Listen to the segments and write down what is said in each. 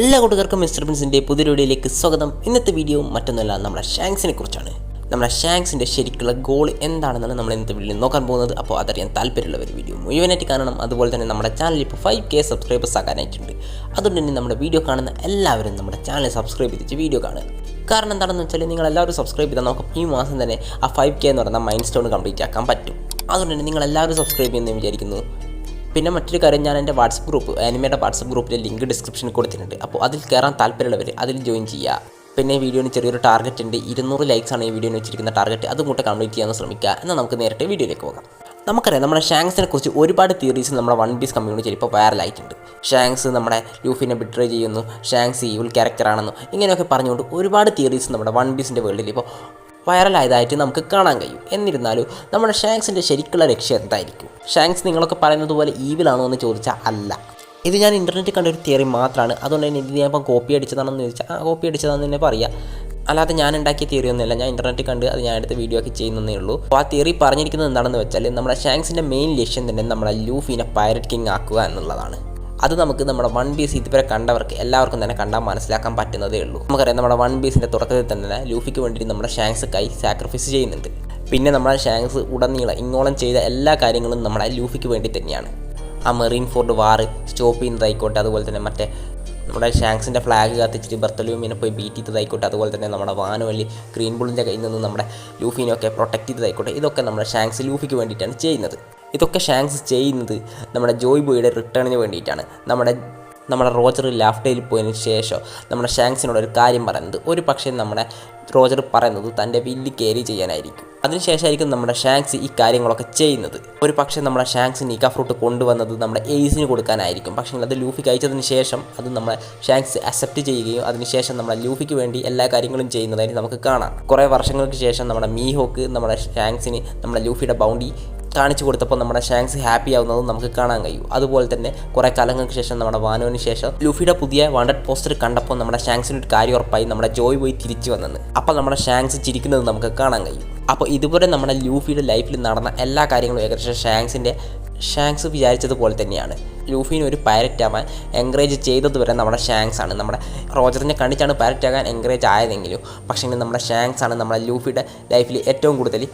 എല്ലാ കൂട്ടുകാർക്കും മിസ്റ്റർ പ്രിൻസിന്റെ പുതിയ വീഡിയോയിലേക്ക് സ്വാഗതം. ഇന്നത്തെ വീഡിയോ മറ്റൊന്നല്ല നമ്മുടെ ഷാങ്സിനെ കുറിച്ചാണ്. നമ്മുടെ ഷാങ്സിന്റെ ശരിക്കുള്ള ഗോൾ എന്താണെന്നാണ് നമ്മൾ ഇന്നത്തെ വീഡിയോയിൽ നോക്കാൻ പോകുന്നത്. അപ്പോൾ അതറിയാൻ താല്പര്യമുള്ള ഒരു വീഡിയോ മുഴുവനായിട്ട് കാണണം. അതുപോലെ തന്നെ നമ്മുടെ ചാനൽ ഇപ്പോൾ ഫൈവ് കെ സബ്സ്ക്രൈബേഴ്സ് ആക്കാനായിട്ടുണ്ട്. അതുകൊണ്ട് തന്നെ നമ്മുടെ വീഡിയോ കാണുന്ന എല്ലാവരും നമ്മുടെ ചാനൽ സബ്സ്ക്രൈബ് ചെയ്തിട്ട് വീഡിയോ കാണുക. കാരണം എന്താണെന്ന് വെച്ചാൽ നിങ്ങൾ എല്ലാവരും സബ്സ്ക്രൈബ് ചെയ്താൽ നമുക്ക് ഈ മാസം തന്നെ ആ ഫൈവ് കെ എന്ന് പറയുന്ന മൈൻഡ് സ്റ്റോൺ കംപ്ലീറ്റ് ആക്കാൻ പറ്റും. അതുകൊണ്ട് തന്നെ നിങ്ങൾ എല്ലാവരും സബ്സ്ക്രൈബ് ചെയ്യുമെന്ന് വിചാരിക്കുന്നു. പിന്നെ മറ്റൊരു കാര്യം ഞാൻ എന്റെ വാട്സപ്പ് ഗ്രൂപ്പ് ആനിമയുടെ വാട്സപ്പ് ഗ്രൂപ്പിലെ ലിങ്ക് ഡിസ്ക്രിപ്ഷനിൽ കൊടുത്തിട്ടുണ്ട്. അപ്പോൾ അതിൽ കയറാൻ താല്പര്യമുള്ളവർ അതിൽ ജോയിൻ ചെയ്യുക. പിന്നെ വീഡിയോന് ചെറിയൊരു ടാർഗറ്റ് ഉണ്ട്. ഇരുന്നൂറ് ലൈക്സ് ആണ് ഈ വീഡിയോന് വെച്ചിരിക്കുന്ന ടാർഗറ്റ് അതും കൂടെ കംപ്ലീറ്റ് ചെയ്യാൻ ശ്രമിക്കുക. എന്നാൽ നമുക്ക് നേരിട്ട് വീഡിയോയിലേക്ക് പോകാം. നമുക്കറിയാം നമ്മുടെ ഷാങ്സിനെ കുറിച്ച് ഒരുപാട് തിയറീസ് നമ്മുടെ വൺ പീസ് കമ്മ്യൂണിറ്റിയിൽ ഇപ്പോൾ വൈറലായിട്ടുണ്ട് ഷാങ്സ് നമ്മുടെ ലൂഫിനെ ബിട്രേ ചെയ്യുന്നു. ഷാങ്സ് ഈവിൾ ക്യാരക്ടറാണെന്നും ഇങ്ങനെയൊക്കെ പറഞ്ഞുകൊണ്ട് ഒരുപാട് തിയറീസ് നമ്മുടെ വൺ പീസിന്റെ വേൾഡിൽ ഇപ്പോൾ വൈറലായതായിട്ട് നമുക്ക് കാണാൻ കഴിയും. എന്നിരുന്നാലും നമ്മുടെ ഷാങ്സിന്റെ ശരിക്കുള്ള ലക്ഷ്യം എന്തായിരിക്കും? ഷാങ്സ് നിങ്ങളൊക്കെ പറയുന്നത് പോലെ ഈവിലാണോ എന്ന് ചോദിച്ചാൽ അല്ല. ഇത് ഞാൻ ഇന്റർനെറ്റിൽ കണ്ട ഒരു തിയറി മാത്രമാണ് അതുകൊണ്ട് തന്നെ ഇത് ഞാൻ ഇപ്പം കോപ്പി അടിച്ചതാണെന്ന് ചോദിച്ചാൽ ആ കോപ്പി അടിച്ചതാണെന്ന് തന്നെ പറയാം. അല്ലാതെ ഞാൻ ഉണ്ടാക്കിയ തിയറി ഒന്നുമില്ല. ഞാൻ ഇന്റർനെറ്റിൽ കണ്ട് അത് ഞാൻ എടുത്ത് വീഡിയോ ഒക്കെ ചെയ്യുന്നതേ ഉള്ളൂ. അപ്പോൾ ആ തിയറി പറഞ്ഞിരിക്കുന്നത് എന്താണെന്ന് വെച്ചാൽ നമ്മുടെ ഷാങ്സിന്റെ മെയിൻ ലക്ഷ്യം തന്നെ നമ്മുടെ ലൂഫിനെ പൈററ്റ് കിങ് ആക്കുക എന്നുള്ളതാണ്. അത് നമുക്ക് നമ്മുടെ വൺ പീസ് ഇതുവരെ കണ്ടവർക്ക് എല്ലാവർക്കും തന്നെ കണ്ടാൽ മനസ്സിലാക്കാൻ പറ്റുന്നതേ ഉള്ളൂ. നമുക്കറിയാം നമ്മുടെ വൺ പീസിന്റെ തുടക്കത്തിൽ തന്നെ ലൂഫിക്ക് വേണ്ടി നമ്മുടെ ഷാങ്സ് കൈ സാക്രിഫൈസ് ചെയ്യുന്നുണ്ട്. പിന്നെ നമ്മുടെ ഷാങ്സ് ഉടനീളം ഇങ്ങോളം ചെയ്ത എല്ലാ കാര്യങ്ങളും നമ്മുടെ ലൂഫിക്ക് വേണ്ടി തന്നെയാണ്. ആ മെറീൻ ഫോർഡ് വാറ് സ്റ്റോപ്പ് ചെയ്യുന്നതായിക്കോട്ടെ അതുപോലെ തന്നെ മറ്റേ നമ്മുടെ ഷാങ്സിന്റെ ഫ്ലാഗ് കത്തിച്ചിട്ട് ബർത്തലൂമിനെ പോയി ബീറ്റ് ചെയ്തതായിക്കോട്ടെ അതുപോലെ തന്നെ നമ്മുടെ വാനുവല്ലി ഗ്രീൻ ബുള്ളിന്റെ കയ്യിൽ നിന്ന് നമ്മുടെ ലൂഫിനെയൊക്കെ പ്രൊട്ടക്ട് ചെയ്തതായിക്കോട്ടെ ഇതൊക്കെ നമ്മുടെ ഷാങ്സ് ലൂഫിക്ക് വേണ്ടിയിട്ടാണ് ചെയ്യുന്നത്. ഇതൊക്കെ ഷാങ്ക്സ് ചെയ്യുന്നത് നമ്മുടെ ജോയ് ബോയുടെ റിട്ടേണിന് വേണ്ടിയിട്ടാണ്. നമ്മുടെ നമ്മുടെ റോജർ ലാഫ്റ്റയിൽ പോയതിന് ശേഷം നമ്മുടെ ഷാങ്സിനോട് ഒരു കാര്യം പറയുന്നത്. ഒരു പക്ഷേ നമ്മുടെ റോജർ പറയുന്നത് തന്റെ വില്ല് കയറി ചെയ്യാനായിരിക്കും. അതിനുശേഷമായിരിക്കും നമ്മുടെ ഷാങ്സ് ഈ കാര്യങ്ങളൊക്കെ ചെയ്യുന്നത്. ഒരു പക്ഷേ നമ്മുടെ ഷാങ്സ് നിക്ക ഫ്രൂട്ട് കൊണ്ടുവന്നത് നമ്മുടെ എയ്സിന് കൊടുക്കാനായിരിക്കും. പക്ഷേ അത് ലൂഫിക്ക് അയച്ചതിന് ശേഷം അത് നമ്മുടെ ഷാങ്സ് അക്സെപ്റ്റ് ചെയ്യുകയും അതിനുശേഷം നമ്മുടെ ലൂഫിക്ക് വേണ്ടി എല്ലാ കാര്യങ്ങളും ചെയ്യുന്നതായിട്ട് നമുക്ക് കാണാം. കുറേ വർഷങ്ങൾക്ക് ശേഷം നമ്മുടെ മീഹോക്ക് നമ്മുടെ ഷാങ്സിന് നമ്മുടെ ലൂഫിയുടെ ബൗണ്ടി കാണിച്ചു കൊടുത്തപ്പോൾ നമ്മുടെ ഷാങ്സ് ഹാപ്പി ആവുന്നതും നമുക്ക് കാണാൻ കഴിയും. അതുപോലെ തന്നെ കുറേ കാലങ്ങൾക്ക് ശേഷം നമ്മുടെ വാനുവിന് ശേഷം ലുഫിയുടെ പുതിയ വണ്ടഡ് പോസ്റ്റർ കണ്ടപ്പോൾ നമ്മുടെ ഷാങ്സിന് ഒരു കാര്യം ഉറപ്പായി നമ്മുടെ ജോയ് പോയി തിരിച്ചു വന്നെന്ന്. അപ്പോൾ നമ്മുടെ ഷാങ്സ് ചിരിക്കുന്നത് നമുക്ക് കാണാൻ കഴിയും. അപ്പോൾ ഇതുപോലെ നമ്മുടെ ലൂഫിയുടെ ലൈഫിൽ നടന്ന എല്ലാ കാര്യങ്ങളും ഏകദേശം ഷാങ്സിന്റെ ഷാങ്സ് വിചാരിച്ചതുപോലെ തന്നെയാണ്. ലൂഫിനെ ഒരു പൈരറ്റ് ആവാൻ എൻകറേജ് ചെയ്തതുവരെ നമ്മുടെ ഷാങ്സ് ആണ്. നമ്മുടെ റോജറിനെ കണ്ടിച്ചാണ് പൈരറ്റ് ആകാൻ എൻകറേജ് ആയതെങ്കിലും പക്ഷേ നമ്മുടെ ഷാങ്സ് ആണ് നമ്മുടെ ലൂഫിയുടെ ലൈഫിൽ ഏറ്റവും കൂടുതൽ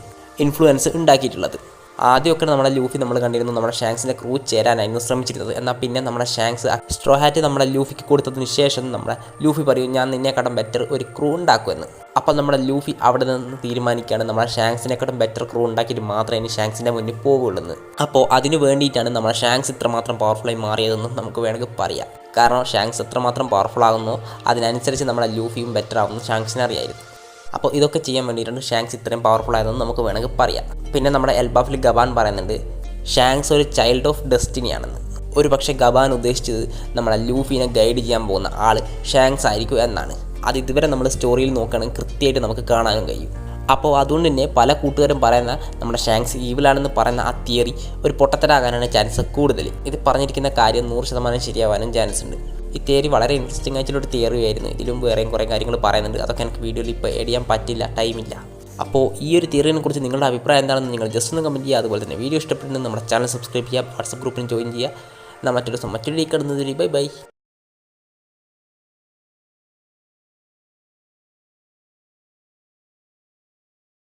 ഇൻഫ്ലുവൻസ് ഉണ്ടാക്കിയിട്ടുള്ളത്. ആദ്യമൊക്കെ നമ്മുടെ ലൂഫി നമ്മൾ കണ്ടിരുന്നു നമ്മുടെ ഷാങ്സിന്റെ ക്രൂ ചേരാനായിരുന്നു ശ്രമിച്ചിരുന്നത്. എന്നാൽ പിന്നെ നമ്മുടെ ഷാങ്സ് സ്ട്രോ ഹാറ്റ് നമ്മുടെ ലൂഫിക്ക് കൊടുത്തതിന് ശേഷം നമ്മുടെ ലൂഫി പറയും ഞാൻ നിന്നെക്കാട്ടും ബെറ്റർ ഒരു ക്രൂ ഉണ്ടാക്കുമെന്ന് അപ്പോൾ നമ്മുടെ ലൂഫി അവിടെ നിന്ന് തീരുമാനിക്കുകയാണ് നമ്മുടെ ഷാങ്സിനെക്കാട്ടും ബെറ്റർ ക്രൂ ഉണ്ടാക്കിയിട്ട് മാത്രമേ ഇനി ഷാങ്സിന്റെ മുന്നിൽ പോകുള്ളൂ അപ്പോൾ അതിന് വേണ്ടിയിട്ടാണ് നമ്മുടെ ഷാങ്സ് ഇത്രമാത്രം പവർഫുള്ളായി മാറിയതെന്നും നമുക്ക് വേണമെങ്കിൽ പറയാം. കാരണം ഷാങ്സ് എത്രമാത്രം പവർഫുൾ ആകുന്നു അതിനനുസരിച്ച് നമ്മുടെ ലൂഫിയും ബെറ്റർ ആകുന്നു ഷാങ്സിനെ അറിയായിരുന്നു അപ്പോൾ ഇതൊക്കെ ചെയ്യാൻ വേണ്ടിയിട്ടാണ് ഷാങ്സ് ഇത്രയും പവർഫുൾ ആയതെന്ന് നമുക്ക് വേണമെങ്കിൽ പറയാം. പിന്നെ നമ്മുടെ എൽബാഫിൽ ഗബാൻ പറയുന്നുണ്ട് ഷാങ്സ് ഒരു ചൈൽഡ് ഓഫ് ഡെസ്റ്റിനിയാണെന്ന് ഒരു പക്ഷേ ഗബാൻ ഉദ്ദേശിച്ചത് നമ്മളെ ലൂഫിനെ ഗൈഡ് ചെയ്യാൻ പോകുന്ന ആൾ ഷാങ്സ് ആയിരിക്കും എന്നാണ്. അത് ഇതുവരെ നമ്മൾ സ്റ്റോറിയിൽ നോക്കുകയാണെങ്കിൽ കൃത്യമായിട്ട് നമുക്ക് കാണാനും കഴിയും. അപ്പോൾ അതുകൊണ്ട് തന്നെ പല കൂട്ടുകാരും പറയുന്ന നമ്മുടെ ഷാങ്സ് ഈവിലാണെന്ന് പറയുന്ന ആ തിയറി ഒരു പൊട്ടത്തരാകാനാണ് ചാൻസ് കൂടുതൽ. ഇത് പറഞ്ഞിരിക്കുന്ന കാര്യം നൂറ് ശതമാനം ശരിയാവാനും ചാൻസ് ഉണ്ട്. ഈ തിയറി വളരെ ഇൻട്രസ്റ്റിംഗ് ആയിട്ടുള്ളൊരു തിയറി ആയിരുന്നു. ഇതിലും വേറെയും കുറേ കാര്യങ്ങൾ പറയുന്നുണ്ട്. അതൊക്കെ എനിക്ക് വീഡിയോയിൽ ഇപ്പോൾ എഡ് ചെയ്യാൻ പറ്റില്ല ടൈമില്ല അപ്പോൾ ഈ ഒരു തിയറിനെ കുറിച്ച് നിങ്ങളുടെ അഭിപ്രായം എന്താണെന്ന് നിങ്ങൾ ജസ്റ്റ് ഒന്ന് കമന്റ് ചെയ്യുക. അതുപോലെ തന്നെ വീഡിയോ ഇഷ്ടപ്പെട്ടുണ്ടെങ്കിൽ നമ്മുടെ ചാനൽ സബ്സ്ക്രൈബ് ചെയ്യുക വാട്സപ്പ് ഗ്രൂപ്പിൽ ജോയിൻ ചെയ്യുക. എന്നാൽ മറ്റൊരു മറ്റൊരു ഡീ കിടന്നതിൽ ബൈ ബൈ